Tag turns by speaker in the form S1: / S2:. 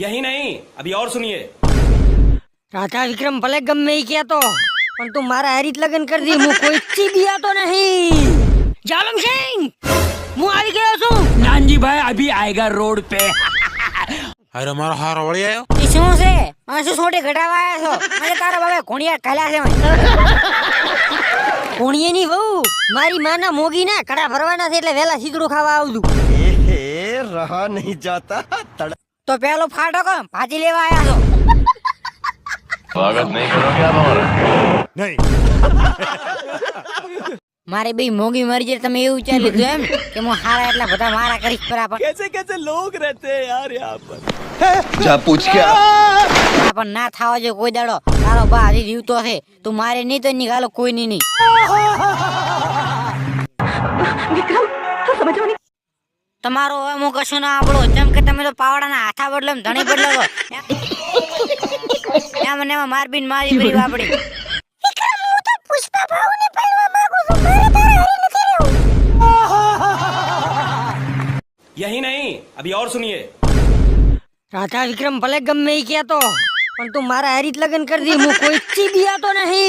S1: अभी और सुनिए
S2: રાધા વિક્રમ ભલે ગમે એ કહેતો પણ તું મારા હારી જ લગ્ન કરી દી હું કોઈ ચીબિયાતો નહીં જાલમ સિંહ હું આવી ગયો છું
S3: नानजी भाई अभी आएगा रोड पे
S4: અરે મારો હારો વળી આવ્યો
S2: એ શું છે મને શું છોટે ઘટાવા આવ્યા છો મને તારા બાબા ઘોડિયા કાલ્યા છે મને ઘોડિયાની વહુ મારી માના મોગી ના કડા ભરવાના છે એટલે વેલા શીકડું ખાવા આવતું
S5: ए रहा नहीं जाता तड़
S2: તો પેલો ફાટકો કોમ ભાજી લેવા આયા છો.
S6: સ્વાગત નહીં કરો કે તમારા? નહીં.
S2: મારે બે મોગી મરી જાય તમે એવું વિચાર લીધું એમ કે હું હારા એટલા બધા મારા કરીશ પર
S1: આપણ કેસે કેસે લોગ રહેતે યાર યહાં
S6: પર. જા પૂછ
S2: કે આપણ ના થાવા જો કોઈ દાડો. તારો બા હજી જીવતો છે. તું મારે નહીં તો નીકાલો કોઈ નહીં. નહીં તમારો હવે હું કશું ના આવડો જેમ કે તમે તો પાવડા ના હાથા બદલો ધણી બદલો એમ મને એમાં મારબીન મારી ભરી વાપડી
S1: યહી નહીં અભી ઓર સુનિયે
S2: રાધા વિક્રમ ભલે ગમે એ કહેતો પણ તું મારા હારી લગ્ન કરી દી હું કોઈ ચી ચીબિયા તો નહીં.